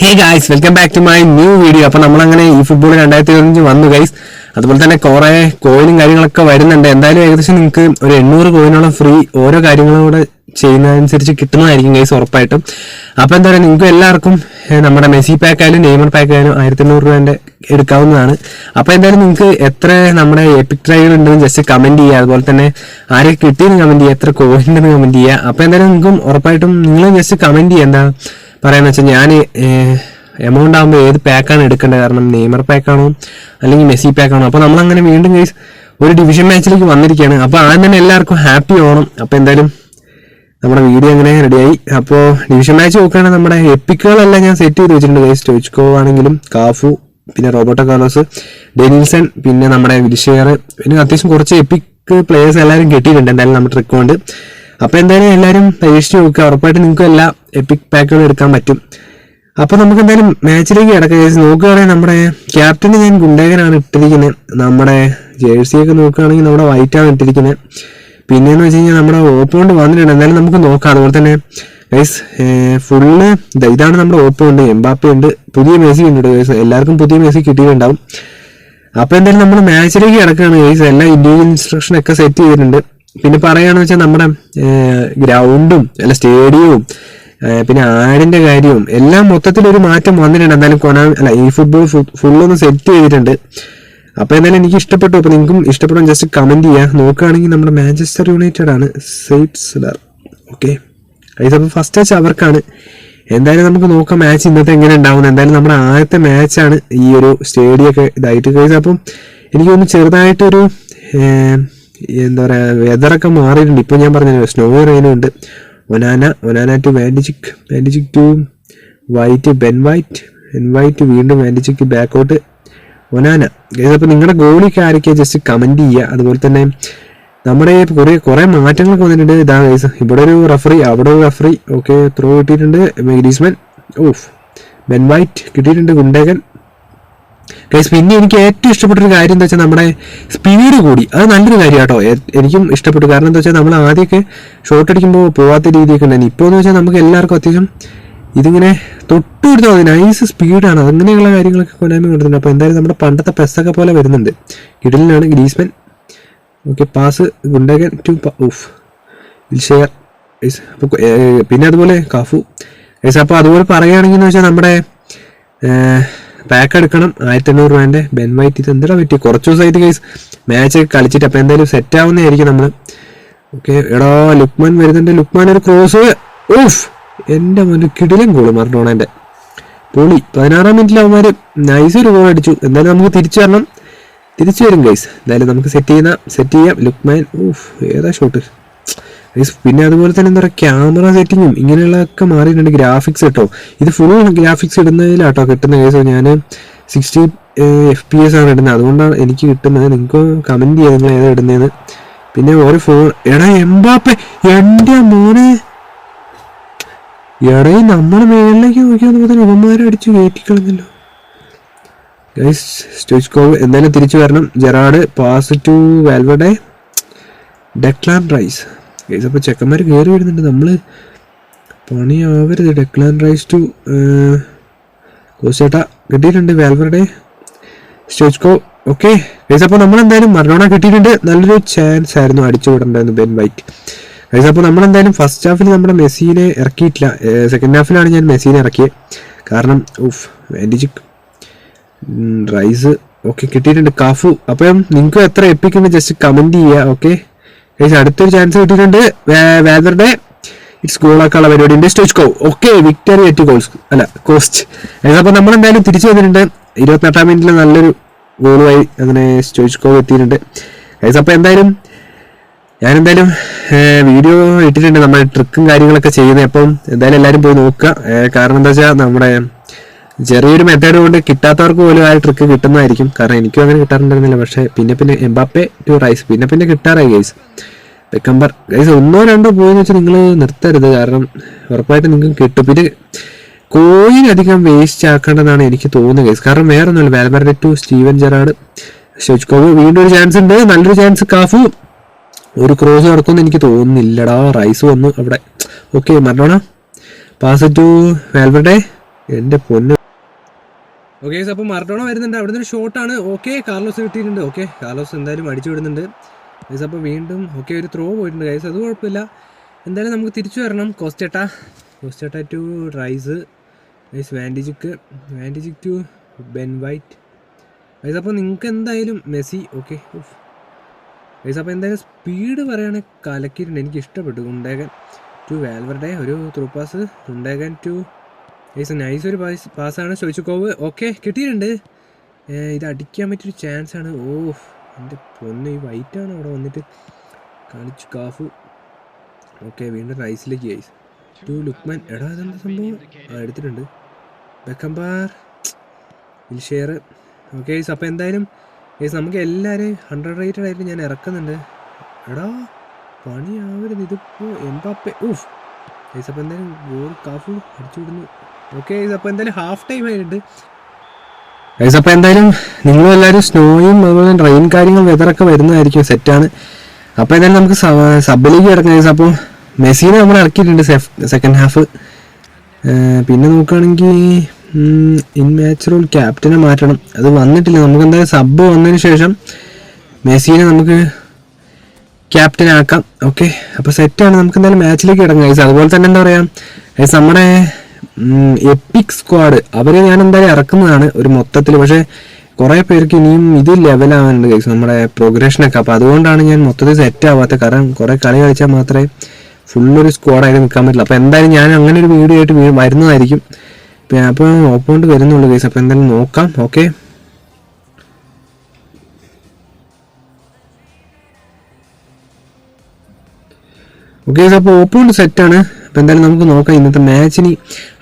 Hey guys welcome back to my new video അപ്പൊ നമ്മളങ്ങനെ ഈ ഫുട്ബോൾ രണ്ടായിരത്തി ഇരുപത്തഞ്ച് വന്നു ഗൈസ് അതുപോലെ തന്നെ കുറെ കോയിനും കാര്യങ്ങളൊക്കെ വരുന്നുണ്ട്. എന്തായാലും ഏകദേശം നിങ്ങൾക്ക് ഒരു എണ്ണൂറ് കോയിനോളം ഫ്രീ ഓരോ കാര്യങ്ങളും ചെയ്യുന്നതനുസരിച്ച് കിട്ടുന്നതായിരിക്കും ഗൈസ് ഉറപ്പായിട്ടും. അപ്പൊ എന്താ പറയുക നിങ്ങൾക്ക് എല്ലാവർക്കും നമ്മുടെ മെസ്സി പാക്ക് ആയാലും നെയ്മർ പാക്ക് ആയാലും ആയിരത്തി എണ്ണൂറ് രൂപേന്റെ എടുക്കാവുന്നതാണ്. അപ്പൊ എന്തായാലും നിങ്ങൾക്ക് എത്ര നമ്മുടെ എപ്പിക് ട്രൈകൾ ഉണ്ടെന്ന് ജസ്റ്റ് കമന്റ് ചെയ്യുക. അതുപോലെ തന്നെ ആരെ കിട്ടിയെന്ന് കമന്റ് ചെയ്യുക എത്ര കോയിൻ കമന്റ് ചെയ്യുക. അപ്പൊ എന്തായാലും നിങ്ങൾക്കും ഉറപ്പായിട്ടും നിങ്ങൾ ജസ്റ്റ് കമന്റ് ചെയ്യുക. എന്താ പറയാന്ന് വെച്ചാൽ ഞാൻ എമൗണ്ട് ആകുമ്പോൾ ഏത് പാക്കാണ് എടുക്കേണ്ടത്? കാരണം നെയ്മർ പാക്കാണോ അല്ലെങ്കിൽ മെസ്സി പാക്കാണോ അപ്പോൾ നമ്മളങ്ങനെ വീണ്ടും കേസ് ഒരു ഡിവിഷൻ മാച്ചിലേക്ക് വന്നിരിക്കുകയാണ് അപ്പോൾ ആദ്യം തന്നെ എല്ലാവർക്കും ഹാപ്പി ഓണം. അപ്പോൾ എന്തായാലും നമ്മുടെ വീഡിയോ അങ്ങനെ റെഡിയായി അപ്പോൾ ഡിവിഷൻ മാച്ച് നോക്കുകയാണെങ്കിൽ നമ്മുടെ എപ്പിക്കുകളെല്ലാം ഞാൻ സെറ്റ് ചെയ്ത് വെച്ചിട്ടുണ്ട് ഗൈസ് സ്റ്റോച്ച്കോ ആണെങ്കിലും കാഫു പിന്നെ റോബോട്ടോ കാർലോസ് ഡെനിൽസൺ പിന്നെ നമ്മുടെ വിൽഷെയർ പിന്നെ അത്യാവശ്യം കുറച്ച് എപ്പിക് പ്ലേയേഴ്സ് എല്ലാവരും കിട്ടിയിട്ടുണ്ട്. എന്തായാലും നമ്മുടെ ട്രിക്ക് കൊണ്ട്. അപ്പോൾ എന്തായാലും എല്ലാവരും പരീക്ഷിച്ച് നോക്കുക. ഉറപ്പായിട്ട് നിങ്ങൾക്ക് എല്ലാ എപ്പിക് പാക്കുകളും എടുക്കാൻ പറ്റും. അപ്പോൾ നമുക്ക് എന്തായാലും മാച്ചിലേക്ക് കിടക്കാം ചേച്ചി നോക്കുകയാണെങ്കിൽ നമ്മുടെ ക്യാപ്റ്റന് ഞാൻ ഗുണ്ടേകനാണ് ഇട്ടിരിക്കുന്നത്. നമ്മുടെ ജേഴ്സിയൊക്കെ നോക്കുകയാണെങ്കിൽ നമ്മുടെ വൈറ്റാണ് ഇട്ടിരിക്കുന്നത്. പിന്നെന്ന് വെച്ച് കഴിഞ്ഞാൽ നമ്മുടെ ഓപ്പോണ്ട് വന്നിട്ടുണ്ട്. എന്തായാലും നമുക്ക് നോക്കാം. അതുപോലെ തന്നെ ഗൈസ് ഫുള്ള് ഇതാണ് നമ്മുടെ ഓപ്പോണ്ട് എംബാപ്പ ഉണ്ട്. പുതിയ മെസ്സി ഉണ്ട് ഗൈസ് എല്ലാവർക്കും പുതിയ മെസ്സി കിട്ടിയിട്ടുണ്ടാവും. അപ്പൊ എന്തായാലും നമ്മൾ മാച്ചിലേക്ക് കിടക്കുകയാണ് ഗൈസ് എല്ലാ ഇൻഡിവിജ്വൽ ഇൻസ്ട്രക്ഷൻ ഒക്കെ സെറ്റ് ചെയ്തിട്ടുണ്ട്. പിന്നെ പറയുകയാണെന്ന് വെച്ചാൽ നമ്മുടെ ഗ്രൗണ്ടും അല്ല സ്റ്റേഡിയവും പിന്നെ ആടിന്റെ കാര്യവും എല്ലാം മൊത്തത്തിൽ ഒരു മാറ്റം വന്നിട്ടുണ്ട്. എന്തായാലും കൊനാ അല്ല ഈ ഫുട്ബോൾ ഫുള്ളൊന്ന് സെറ്റ് ചെയ്തിട്ടുണ്ട്. അപ്പൊ എന്തായാലും എനിക്ക് ഇഷ്ടപ്പെട്ടു. അപ്പൊ നിങ്ങൾക്കും ഇഷ്ടപ്പെടും ജസ്റ്റ് കമന്റ് ചെയ്യുക നോക്കുകയാണെങ്കിൽ നമ്മുടെ മാഞ്ചസ്റ്റർ യുണൈറ്റഡ് ആണ് സെയ്റ്റ്സ്ലർ ഓക്കെ ഗൈസ് അപ്പോൾ ഫസ്റ്റ് മാച്ച് അവർക്കാണ്. എന്തായാലും നമുക്ക് നോക്കാം മാച്ച് ഇന്നത്തെ എങ്ങനെ ഉണ്ടാവും എന്തായാലും നമ്മുടെ ആദ്യത്തെ മാച്ചാണ് ഈ ഒരു സ്റ്റേഡിയൊക്കെ ഇതായിട്ട്. കഴിച്ചത് അപ്പം എനിക്ക് തോന്നുന്നു ചെറുതായിട്ടൊരു എന്താ പറയുക വെതറൊക്കെ മാറിയിട്ടുണ്ട്. ഇപ്പോൾ ഞാൻ പറഞ്ഞു സ്നോ റെയിനും ഉണ്ട്. Onana Onana to Van Dijk Van Dijk to White Ben White Ben White വീണ്ടും വാൻഡിച്ചിക്ക് ബാക്കോട്ട് ഒനാന അപ്പോൾ നിങ്ങളുടെ ഗോളിക്ക് ആരൊക്കെയാ? ജസ്റ്റ് കമന്റ് ചെയ്യുക. അതുപോലെ തന്നെ നമ്മുടെ കുറേ കുറേ മാറ്റങ്ങളൊക്കെ വന്നിട്ടുണ്ട്. ഇതാ ഗൈസ് ഇവിടെ ഒരു റഫറി അവിടെ ഒരു റഫറി ഓക്കെ ത്രോ കിട്ടിയിട്ടുണ്ട്. ഗ്രീസ്മാൻ ഓഫ് ബെൻ വൈറ്റ് കിട്ടിയിട്ടുണ്ട്. ഗുണ്ടേകൻ. ഗൈസ് പിന്നെ എനിക്ക് ഏറ്റവും ഇഷ്ടപ്പെട്ട ഒരു കാര്യം എന്താ വെച്ചാൽ നമ്മുടെ സ്പീഡ് കൂടി. അത് നല്ലൊരു കാര്യം കേട്ടോ എനിക്കും ഇഷ്ടപ്പെട്ടു. കാരണം എന്താ വെച്ചാൽ നമ്മൾ ആദ്യമൊക്കെ ഷോട്ട് അടിക്കുമ്പോൾ പോവാത്ത രീതിയൊക്കെ ഉണ്ടായിരുന്നു. ഇപ്പോൾ എന്ന് വെച്ചാൽ നമുക്ക് എല്ലാവർക്കും അത്യാവശ്യം ഇതിങ്ങനെ തൊട്ട് കൊടുത്താൽ മതി. നൈസ് സ്പീഡാണ് അങ്ങനെയുള്ള കാര്യങ്ങളൊക്കെ കൊനാമി കൊടുത്തിട്ടുണ്ട് അപ്പോൾ എന്തായാലും നമ്മുടെ പണ്ടത്തെ പെസ്സൊക്കെ പോലെ വരുന്നുണ്ട്. കിടലിനാണ് Griezmann. Okay pass Gundogan to off Wilshere പിന്നെ അതുപോലെ കാഫു. അപ്പോൾ അതുപോലെ പറയുകയാണെങ്കിൽ എന്ന് വെച്ചാൽ നമ്മുടെ പാക്ക് എടുക്കണം. ആയിരത്തി എണ്ണൂറ് രൂപേന്റെ ബെൻ വൈറ്റ് ഇത് എന്താ പറ്റി? കുറച്ച് ദിവസമായിട്ട് ഗൈസ് മാച്ച് കളിച്ചിട്ട് അപ്പോൾ എന്തായാലും സെറ്റ് ആവുന്നതായിരിക്കും നമ്മൾ ഓക്കെ എടാ ലുക്മാൻ വരുന്നുണ്ട്. ലുക്മാൻ ഒരു ക്രോസ് ഓഫ് എന്റെ മോന് കിടിലും ഗോൾ മറഡോണേന്റെ പൊളി. പതിനാറാം മിനിറ്റിൽ അവന്മാർ നൈസ് ഒരു ഗോൾ അടിച്ചു. എന്തായാലും നമുക്ക് തിരിച്ചു വരണം. തിരിച്ചു വരും ഗൈസ് എന്തായാലും നമുക്ക് സെറ്റ് ചെയ്യുന്ന സെറ്റ് ചെയ്യാം. ലുക്മാൻ ഓഫ് ഏതാ ഷോട്ട് പിന്നെ അതുപോലെ തന്നെ എന്താ പറയുക ക്യാമറ സെറ്റിങ്ങും ഇങ്ങനെയുള്ളതൊക്കെ മാറിയിട്ടുണ്ട്. ഗ്രാഫിക്സ് കേട്ടോ. ഇത് ഫുൾ ഗ്രാഫിക്സ് ഇടുന്നതിലാട്ടോ കിട്ടുന്ന കേസ് ഞാൻ സിക്സ്റ്റി എഫ് പി എസ് ആണ് ഇടുന്നത് അതുകൊണ്ടാണ് എനിക്ക് കിട്ടുന്നത്. നിങ്ങൾക്ക് കമന്റ് ചെയ്യാം നിങ്ങൾ ഏതാ ഇടുന്നതെന്ന് പിന്നെ ഒരു ഫോൺ എടാ എംബാപ്പെ എന്റെ മോനെ. എടേ നമ്മുടെ മേളിലേക്ക് നോക്കിയാൽ നമുക്ക് ഇവന്മാരെ അടിച്ച് കയറ്റിക്കളഞ്ഞല്ലോ ഗൈസ് എന്തായാലും തിരിച്ചു വരണം. Gerrard pass to Valverde Declan Rice guys അപ്പോൾ ചെക്കന്മാർ കയറി വരുന്നുണ്ട് നമ്മൾ പണിയാവരുത് ഡെക്ലാൻ റൈസ് ടു കോസേട്ട കിട്ടിയിട്ടുണ്ട് വാൽവറുടെ സ്റ്റോച്ച്കോ ഓക്കെ ഗൈസ് അപ്പോൾ നമ്മൾ എന്തായാലും മറഡോണ കിട്ടിയിട്ടുണ്ട്. നല്ലൊരു ചാൻസ് ആയിരുന്നു അടിച്ചു ബെൻ വൈറ്റ് ഗൈസ് അപ്പോൾ നമ്മൾ എന്തായാലും ഫസ്റ്റ് ഹാഫിൽ നമ്മുടെ മെസ്സിനെ ഇറക്കിയിട്ടില്ല. സെക്കൻഡ് ഹാഫിലാണ് ഞാൻ മെസ്സിനെ ഇറക്കിയത് കാരണം ഉഫ് വാൻഡിജിക് റൈസ് ഓക്കെ കിട്ടിയിട്ടുണ്ട്. കാഫു അപ്പം നിങ്ങൾക്ക് എത്ര എപ്പിക്കുണ്ട് ജസ്റ്റ് കമന്റ് ചെയ്യുക ഓക്കെ അടുത്തൊരു ചാൻസ് കിട്ടിയിട്ടുണ്ട്. വേദറുടെ ഇറ്റ്സ് ഗോളാക്കാനുള്ള പരിപാടി ഉണ്ട്. സ്റ്റേജ് കോ ഓക്കെ വിക്ടറി എറ്റ് ഗോൾസ് അല്ല കോസ്റ്റ് അപ്പോൾ നമ്മൾ എന്തായാലും തിരിച്ചു വന്നിട്ടുണ്ട്. ഇരുപത്തെട്ടാം മിനിറ്റിൽ നല്ലൊരു ഗോളുമായി അങ്ങനെ സ്റ്റോച്ച് കോ എത്തിയിട്ടുണ്ട് അപ്പോൾ എന്തായാലും ഞാൻ എന്തായാലും വീഡിയോ ഇട്ടിട്ടുണ്ട്. നമ്മുടെ ട്രിക്കും കാര്യങ്ങളൊക്കെ ചെയ്യുന്നത്. അപ്പം എന്തായാലും എല്ലാവരും പോയി നോക്കുക. കാരണം എന്താ വെച്ചാൽ നമ്മുടെ ചെറിയൊരു മെത്തേഡ് കൊണ്ട് കിട്ടാത്തവർക്ക് പോലും ആ ട്രിക്ക് കിട്ടുന്നതായിരിക്കും. കാരണം എനിക്കും അങ്ങനെ കിട്ടാറുണ്ടായിരുന്നില്ല. പക്ഷേ പിന്നെ പിന്നെ എംബാപ്പെ ടു റൈസ്. പിന്നെ പിന്നെ കിട്ടാറായി ഗൈസ് വെക്കമ്പർ ഗൈസ് ഒന്നോ രണ്ടോ പോയെന്ന് വെച്ചാൽ നിങ്ങൾ നിർത്തരുത്. കാരണം ഉറപ്പായിട്ട് നിങ്ങൾക്ക് കിട്ടും. പിന്നെ കോയിൻ അധികം വേസ്റ്റ് ആക്കേണ്ടതാണ് എനിക്ക് തോന്നുന്നത് ഗൈസ് കാരണം വേറെ ഒന്നുമില്ല വാൽബർഡെ ടു സ്റ്റീവൻ ജെറാഡ് ഷോച്ച്കോവ് വീണ്ടും ഒരു ചാൻസ് ഉണ്ട്. നല്ലൊരു ചാൻസ് കാഫു. ഒരു ക്രോസ് നടക്കുമെന്ന് എനിക്ക് തോന്നുന്നില്ലടാ. റൈസ് വന്നു അവിടെ. ഓക്കെ മറന്നോണ. പാസ് ടു വാൽബർഡെ എന്റെ പൊന്ന്. ഓക്കെ അപ്പോൾ മറഡോണ വരുന്നുണ്ട്. അവിടെ നിന്ന് ഒരു ഷോട്ടാണ് ഓക്കെ കാർലോസ് കിട്ടിയിട്ടുണ്ട്. ഓക്കെ കാർലോസ് എന്തായാലും അടിച്ചു വിടുന്നുണ്ട്. ഗൈസ് അപ്പോൾ വീണ്ടും ഓക്കെ ഒരു ത്രോ പോയിട്ടുണ്ട് ഗൈസ്. അത് കുഴപ്പമില്ല. എന്തായാലും നമുക്ക് തിരിച്ചു വരണം. കോസ്റ്റേട്ട കോസ്റ്റേട്ട to Rice. Guys Van Dijk. Van Dijk to Ben White. Guys അപ്പോൾ നിങ്ങൾക്ക് എന്തായാലും മെസ്സി ഓക്കെ ഗൈസ് അപ്പോൾ എന്തായാലും സ്പീഡ് പറയുകയാണെങ്കിൽ കലക്കിയിട്ടുണ്ട്. എനിക്ക് ഇഷ്ടപ്പെട്ടു. ഗുണ്ടേകൻ ടു വാൽവറുടെ ഒരു through pass Gundogan to guys nice ഒരു പാസ് പാസ്സാണ് ചോദിച്ചു കോവ്. ഓക്കെ കിട്ടിയിട്ടുണ്ട്. ഇത് അടിക്കാൻ പറ്റിയൊരു ചാൻസാണ് ആണ്. ഓ എന്റെ പൊന്ന് ഈ വൈറ്റാണ് അവിടെ വന്നിട്ട് കളിച്ചു കാഫ്. ഓക്കെ വീണ്ടും റൈസിലേക്ക് ഗൈസ് ടു ലുക്മാൻ എടാ അതെന്താ സംഭവം? ആ എടുത്തിട്ടുണ്ട്. ബെക്കംബാർ ഇൽഷെയർ ഓക്കെ ഗൈസ് അപ്പോൾ എന്തായാലും ഗൈസ് നമുക്ക് എല്ലാവരെയും ഹൺഡ്രഡ് റേറ്റഡ് ആയിട്ട് ഞാൻ ഇറക്കുന്നുണ്ട്. എടാ പണിയാവരുത് ഇതിപ്പോൾ എംബാപ്പെ. ഊഫ് ഗൈസ് അപ്പോൾ എന്തായാലും ഗോൾ കാഫു അടിച്ചു വിടുന്നു ഓക്കെ ഗൈസ് അപ്പോൾ എന്തായാലും ഹാഫ് ടൈം ആയിട്ടുണ്ട്. ഗൈസ് അപ്പോൾ എന്തായാലും നിങ്ങളും എല്ലാവരും സ്നോയും അതുപോലെ റെയിൻ കാര്യങ്ങൾ വെതറൊക്കെ വരുന്നതായിരിക്കും സെറ്റാണ് അപ്പോൾ എന്തായാലും നമുക്ക് സബിലേക്ക് കിടക്കാം ഗൈസ് അപ്പോൾ മെസ്സിനെ നമ്മൾ ഇറക്കിയിട്ടുണ്ട് സെക്കൻഡ് ഹാഫ് പിന്നെ നോക്കുകയാണെങ്കിൽ ഇൻമാച്ചുറൽ ക്യാപ്റ്റനെ മാറ്റണം. അത് വന്നിട്ടില്ല. നമുക്ക് എന്തായാലും സബ് വന്നതിന് ശേഷം മെസ്സിനെ നമുക്ക് ക്യാപ്റ്റൻ ആക്കാം. ഓക്കെ അപ്പോൾ സെറ്റാണ് നമുക്ക് എന്തായാലും മാച്ചിലേക്ക് കിടക്കാം ഗൈസ് അതുപോലെ തന്നെ എന്താ പറയുക ഗൈസ് നമ്മുടെ എപ്പിക് സ്ക്വാഡ് അവരെ ഞാൻ എന്തായാലും ഇറക്കുന്നതാണ് ഒരു മൊത്തത്തിൽ പക്ഷേ കുറേ പേർക്ക് ഇനിയും ഇത് ലെവലാവുന്നുണ്ട് ഗൈസ് നമ്മുടെ പ്രോഗ്രഷനൊക്കെ അപ്പോൾ അതുകൊണ്ടാണ് ഞാൻ മൊത്തത്തിൽ സെറ്റ് ആവാത്തത്. കാരണം കുറേ കളി കളിച്ചാൽ മാത്രമേ ഫുള്ളൊരു സ്ക്വാഡായിട്ട് നിൽക്കാൻ പറ്റില്ല അപ്പോൾ എന്തായാലും ഞാൻ അങ്ങനെ ഒരു വീഡിയോ ആയിട്ട് വരുന്നതായിരിക്കും. അപ്പൊ അപ്പോൾ ഓപ്പോണ്ട് വരുന്നുള്ളൂ ഗൈസ് അപ്പോൾ എന്തായാലും നോക്കാം. ഓക്കെ ഓക്കെ അപ്പോൾ ഓപ്പോണ്ട് സെറ്റാണ് അപ്പോൾ എന്തായാലും നമുക്ക് നോക്കാം ഇന്നത്തെ മാച്ചിന്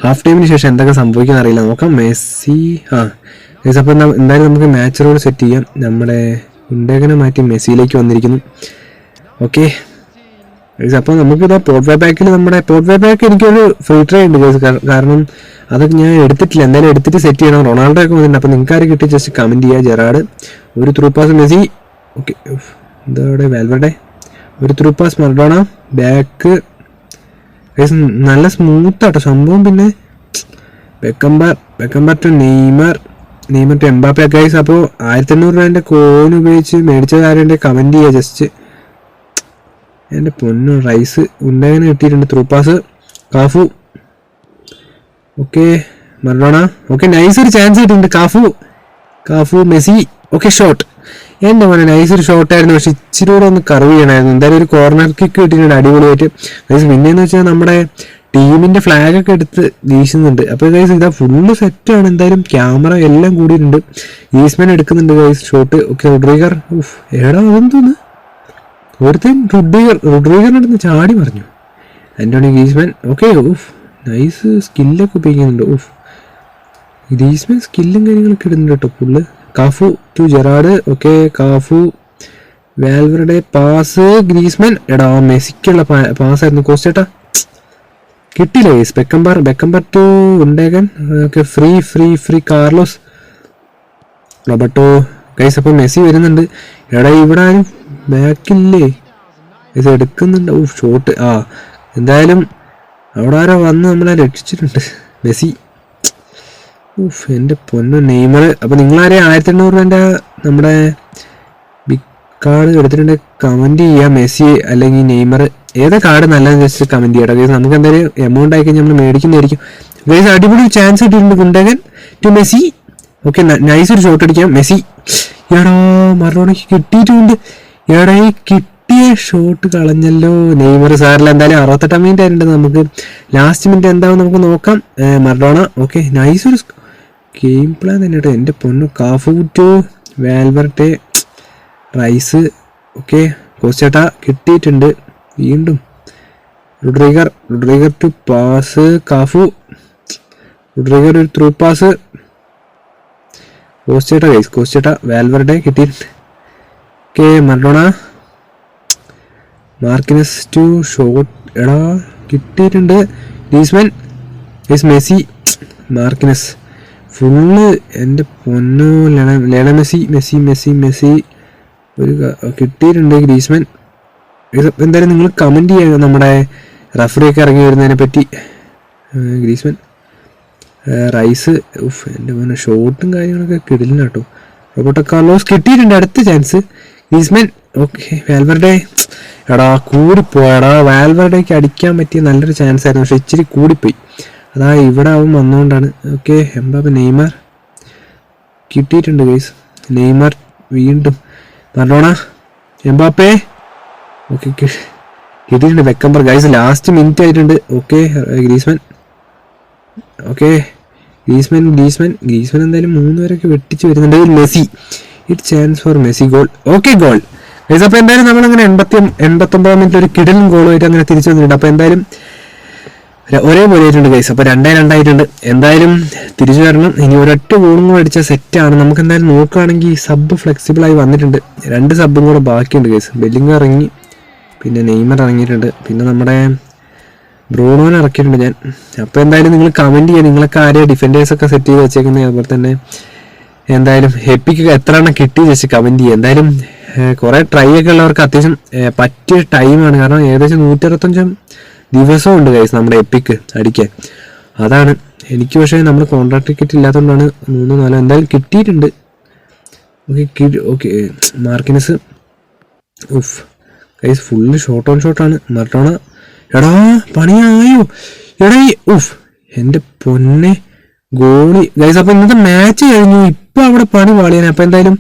ഹാഫ് ടൈമിന് ശേഷം എന്തൊക്കെ സംഭവിക്കുന്ന അറിയില്ല. നോക്കാം. മെസ്സി ആ അപ്പോൾ എന്തായാലും നമുക്ക് മാച്ച് റോഡ് സെറ്റ് ചെയ്യാം. നമ്മുടെ ഉണ്ടേകനെ മാറ്റി മെസ്സിയിലേക്ക് വന്നിരിക്കുന്നു. ഓക്കെ അപ്പൊ അപ്പോൾ നമുക്കിതാ പോർട്ട് വേ ബാക്കിൽ നമ്മുടെ പോർട്ട് വേ ബാക്ക് എനിക്കൊരു ഫ്രീ ട്രൈ ഉണ്ട് കാരണം അതൊക്കെ ഞാൻ എടുത്തിട്ടില്ല. എന്തായാലും എടുത്തിട്ട് സെറ്റ് ചെയ്യണം. റൊണാൾഡോ ഒക്കെ വന്നിട്ടുണ്ട്. അപ്പോൾ നിങ്ങൾക്ക് ആര് കിട്ടി ജസ്റ്റ് കമന്റ് ചെയ്യുക ജെറാഡ് ഒരു ത്രൂ പാസ് മെസ്സി. ഓക്കെ എന്താ വാൽവറുടെ ഒരു ത്രൂ പാസ് മർഡോണ ബാക്ക് നല്ല സ്മൂത്ത് ആട്ടോ സംഭവം പിന്നെ Beckenbauer Beckenbauer to Neymar Neymar to Mbappe guys അപ്പോൾ ആയിരത്തി എണ്ണൂറ് രൂപേന്റെ കോൺ ഉപയോഗിച്ച് മേടിച്ച കാര്യം കമന്റ് ചെയ്യുക ജസ്റ്റ് എന്റെ പൊന്നു റൈസ് ഉണ്ടെങ്കിൽ കിട്ടിയിട്ടുണ്ട്. Through pass Cafu. Okay Maradona. Okay nice ഒരു ചാൻസ് കിട്ടിയിട്ടുണ്ട്. Cafu Cafu Messi. Okay shot എന്റെ മോനെ നൈസ് ഒരു ഷോട്ട് ആയിരുന്നു. പക്ഷെ ഇച്ചിരി കൂടെ ഒന്ന് കർവ് ചെയ്യണമായിരുന്നു. എന്തായാലും ഒരു കോർണർ കിക്ക് കിട്ടിയിട്ടുണ്ട് അടിപൊളിയായിട്ട്. പിന്നെയെന്ന് വെച്ചാൽ നമ്മുടെ ടീമിന്റെ ഫ്ലാഗ് ഒക്കെ എടുത്ത് വീശുന്നുണ്ട്. അപ്പോൾ ഗൈസ് ഇതാ ഫുള്ള് സെറ്റാണ് എന്തായാലും ക്യാമറ എല്ലാം കൂടിയിട്ടുണ്ട്. ഈസ്മാൻ എടുക്കുന്നുണ്ട് ഗൈസ് ഷോട്ട് ഓക്കെ റുഡ്രീഗർ എടാ അതെന്തോന്ന് ഒരുത്തൻ റുഡ്രീഗർ റുഡ്രീഗറിന്റെ അടുത്ത് ചാടി പറഞ്ഞു അന്റോണി ഗീസ്മാൻ ഓക്കെ ഉഫ് നൈസ് സ്കില്ലൊക്കെ ഉപയോഗിക്കുന്നുണ്ട്. ഉഫ് ഗ്രീസ്മാൻ സ്കില്ലും കാര്യങ്ങളൊക്കെ ഇടുന്നുണ്ട് കേട്ടോ പുള്ള് Cafu to Gerrard. Okay Cafu. Valverde pass Griezmann. എടാ മെസ്സിക്കുള്ള പാസ് ആയിരുന്നു കോസ്റ്റേട്ടാ കിട്ടിയില്ല? Guys Beckenbauer Beckenbauer to Gundogan okay free free free Carlos. Roberto guys അപ്പോൾ മെസ്സി വരുന്നുണ്ട്. എടാ ഇവിടെ ആരും ബാക്കില്ലേ ഇത് എടുക്കുന്നുണ്ട്. ഓ ഷോട്ട് ആ എന്തായാലും അവിടെ ആരോ വന്ന് നമ്മളെ രക്ഷിച്ചിട്ടുണ്ട്. മെസ്സി. എന്റെ പൊന്നു നെയ്മർ. അപ്പോൾ നിങ്ങളാരെയും ആയിരത്തി എണ്ണൂറ് എന്റെ നമ്മുടെ ബിഗ് കാർഡ് എടുത്തിട്ടുണ്ട്. കമന്റ് ചെയ്യുക മെസ്സി അല്ലെങ്കിൽ നെയ്മർ. ഏതാ കാർഡ് നല്ലതെന്ന് ജസ്റ്റ് കമന്റ് ചെയ്യണം ഗൈസ് നമുക്ക് എന്തായാലും എമൗണ്ട് ആയി കഴിഞ്ഞാൽ നമ്മൾ മേടിക്കുന്നതായിരിക്കും. ഗൈസ് അടിപൊളി ചാൻസ് കിട്ടിയിട്ടുണ്ട് Gundogan to Messi. Okay nice ഒരു ഷോട്ട് അടിക്കാം. മെസ്സി. എടാ മറോണയ്ക്ക് കിട്ടിയിട്ടുണ്ട്. എടാ ഈ കിട്ടിയ ഷോട്ട് കളഞ്ഞല്ലോ. നെയ്മർ സാറിൽ എന്തായാലും അറുപത്തെട്ടാം മിനിറ്റ് ആയിട്ടുണ്ട് നമുക്ക്. ലാസ്റ്റ് മിനിറ്റ് എന്താവും നമുക്ക് നോക്കാം. മറഡോണ ഓക്കെ നൈസ് ഒരു ഗെയിം പ്ലാൻ തന്നെ കേട്ടോ എന്റെ പൊന്നു കാഫൂറ്റ് വാൽവർട്ടെ റൈസ് ഓക്കെ കോസ്റ്റേട്ട കിട്ടിയിട്ടുണ്ട്. വീണ്ടും. Rudiger Rudiger to pass. Cafu Rudiger ഒരു ത്രൂ പാസ്. കോസ്റ്റേട്ട ഗൈസ് കോസ്റ്റേട്ട വാൽവറുടെ കിട്ടിയിട്ടുണ്ട്. Okay Maradona Marquinhos to shot എടാ കിട്ടിയിട്ടുണ്ട്. ഡീസ്മാൻ ഗൈസ് മെസ്സി മാർക്കിനസ്. ഫുള്ള് എന്റെ പൊന്നു ലണ ലണ മെസ്സി മെസ്സി മെസ്സി മെസ്സി. ഒരു കിട്ടിയിട്ടുണ്ട് ഗ്രീസ്മൻ. എന്തായാലും നിങ്ങൾ കമന്റ് ചെയ്യുക നമ്മുടെ റഫറിയൊക്കെ ഇറങ്ങി വരുന്നതിനെ പറ്റി. ഗ്രീസ്മൻ. റൈസ്. ഉഫ് എന്റെ മോനെ ഷോട്ടും കാര്യങ്ങളൊക്കെ കിടിലിന കേട്ടോ റോബോട്ടോ കാർലോസ് കിട്ടിയിട്ടുണ്ട് അടുത്ത ചാൻസ് ഗ്രീസ്മൻ ഓക്കെ വാൽവറുടെ എടാ കൂടിപ്പോയടാ. വാൽവർഡേക്ക് അടിക്കാൻ പറ്റിയ നല്ലൊരു ചാൻസ് ആയിരുന്നു പക്ഷെ ഇച്ചിരി കൂടിപ്പോയി. അതാ ഇവിടെ അവൻ വന്നുകൊണ്ടാണ് ഓക്കെ എംബാബ് നെയ്മർ? കിട്ടിയിട്ടുണ്ട് ഗൈസ് നെയ്മർ വീണ്ടും. Maradona Mbappe? ഓക്കെ കിട്ടിയിട്ടുണ്ട് വെക്കമ്പർ ഗൈസ് ലാസ്റ്റ് മിനിറ്റ് ആയിട്ടുണ്ട്. Okay Griezmann. Okay Griezmann Griezmann. Griezmann എന്തായാലും മൂന്ന് പേരൊക്കെ വെട്ടിച്ച് വരുന്നുണ്ട്. Messi. It chance for Messi goal okay goal guys അപ്പോൾ എന്തായാലും നമ്മളങ്ങനെ എൺപത്തി എൺപത്തൊമ്പതാം മിനിറ്റ് ഒരു കിടലും ഗോളുമായിട്ട് അങ്ങനെ തിരിച്ചു വന്നിട്ടുണ്ട്. അപ്പോൾ എന്തായാലും ഒരേപോലെ ആയിട്ടുണ്ട് ഗൈസ് അപ്പോൾ രണ്ടേ രണ്ടായിട്ടുണ്ട്. എന്തായാലും തിരിച്ചു വരണം. ഇനി ഒരൊറ്റ ഗോളും കൂടെ അടിച്ച സെറ്റാണ് നമുക്ക് എന്തായാലും നോക്കുകയാണെങ്കിൽ സബ് ഫ്ലെക്സിബിൾ ആയി വന്നിട്ടുണ്ട്. രണ്ട് സബും കൂടെ ബാക്കിയുണ്ട് ഗൈസ് ബെല്ലിംഗ് ഇറങ്ങി. പിന്നെ നെയ്മർ ഇറങ്ങിയിട്ടുണ്ട്. പിന്നെ നമ്മുടെ ബ്രൂണോനെ ഇറക്കിയിട്ടുണ്ട് ഞാൻ. അപ്പോൾ എന്തായാലും നിങ്ങൾ കമന്റ് ചെയ്യുക. നിങ്ങളൊക്കെ ആരെയും ഡിഫൻഡേഴ്സ് ഒക്കെ സെറ്റ് ചെയ്ത് വെച്ചേക്കുന്നത് അതുപോലെ തന്നെ എന്തായാലും ഹെപ്പിക്ക് എത്ര എണ്ണം കിട്ടി ജസ്റ്റ് കമന്റ് ചെയ്യുക. എന്തായാലും കുറേ ട്രൈ ഒക്കെ ഉള്ളവർക്ക് അത്യാവശ്യം പറ്റിയ ടൈമാണ് കാരണം ഏകദേശം നൂറ്ററുപത്തഞ്ചും ദിവസവും ഉണ്ട് കൈസ് നമ്മുടെ എപ്പിക്ക് അടിക്കാൻ. അതാണ്. എനിക്ക് പക്ഷേ നമ്മൾ കോൺട്രാക്ട് ടിക്കറ്റ് ഇല്ലാത്തതുകൊണ്ടാണ് മൂന്ന് നാലോ എന്തായാലും കിട്ടിയിട്ടുണ്ട്. ഓക്കെ ഓക്കെ മാർക്കിനസ് ഉഫ്. കൈസ് ഫുള്ള് ഷോർട്ട് ഓൺ ഷോർട്ടാണ് മറട്ടോണ എടാ പണിയായോ? എടാ ഉഫ്. എന്റെ പൊന്നെ ഗോളി. ഗൈസ് അപ്പോൾ ഇന്നത്തെ മാച്ച് കഴിഞ്ഞു. ഇപ്പം അവിടെ പണി പാളിയാണ് അപ്പോൾ എന്തായാലും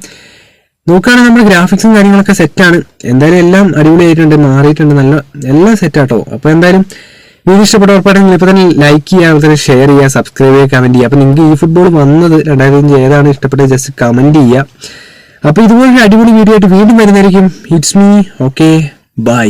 നോക്കുകയാണെങ്കിൽ നമ്മുടെ ഗ്രാഫിക്സും കാര്യങ്ങളൊക്കെ സെറ്റാണ് എന്തായാലും എല്ലാം അടിപൊളിയായിട്ടുണ്ട് മാറിയിട്ടുണ്ട് നല്ല എല്ലാം സെറ്റാട്ടോ അപ്പോൾ എന്തായാലും വീഡിയോ ഇഷ്ടപ്പെട്ട ഇപ്പോൾ തന്നെ ലൈക്ക് ചെയ്യുക അതുപോലെ ഷെയർ ചെയ്യുക സബ്സ്ക്രൈബ് ചെയ്യുക കമന്റ് ചെയ്യുക. അപ്പോൾ നിങ്ങൾക്ക് ഈ ഫുട്ബോൾ വന്നത് രണ്ടായിരത്തി അഞ്ച് ഏതാണ് ഇഷ്ടപ്പെട്ടത് ജസ്റ്റ് കമന്റ് ചെയ്യുക. അപ്പോൾ ഇതുപോലൊരു അടിപൊളി വീഡിയോ ആയിട്ട് വീണ്ടും വരുന്നതായിരിക്കും. It's me okay bye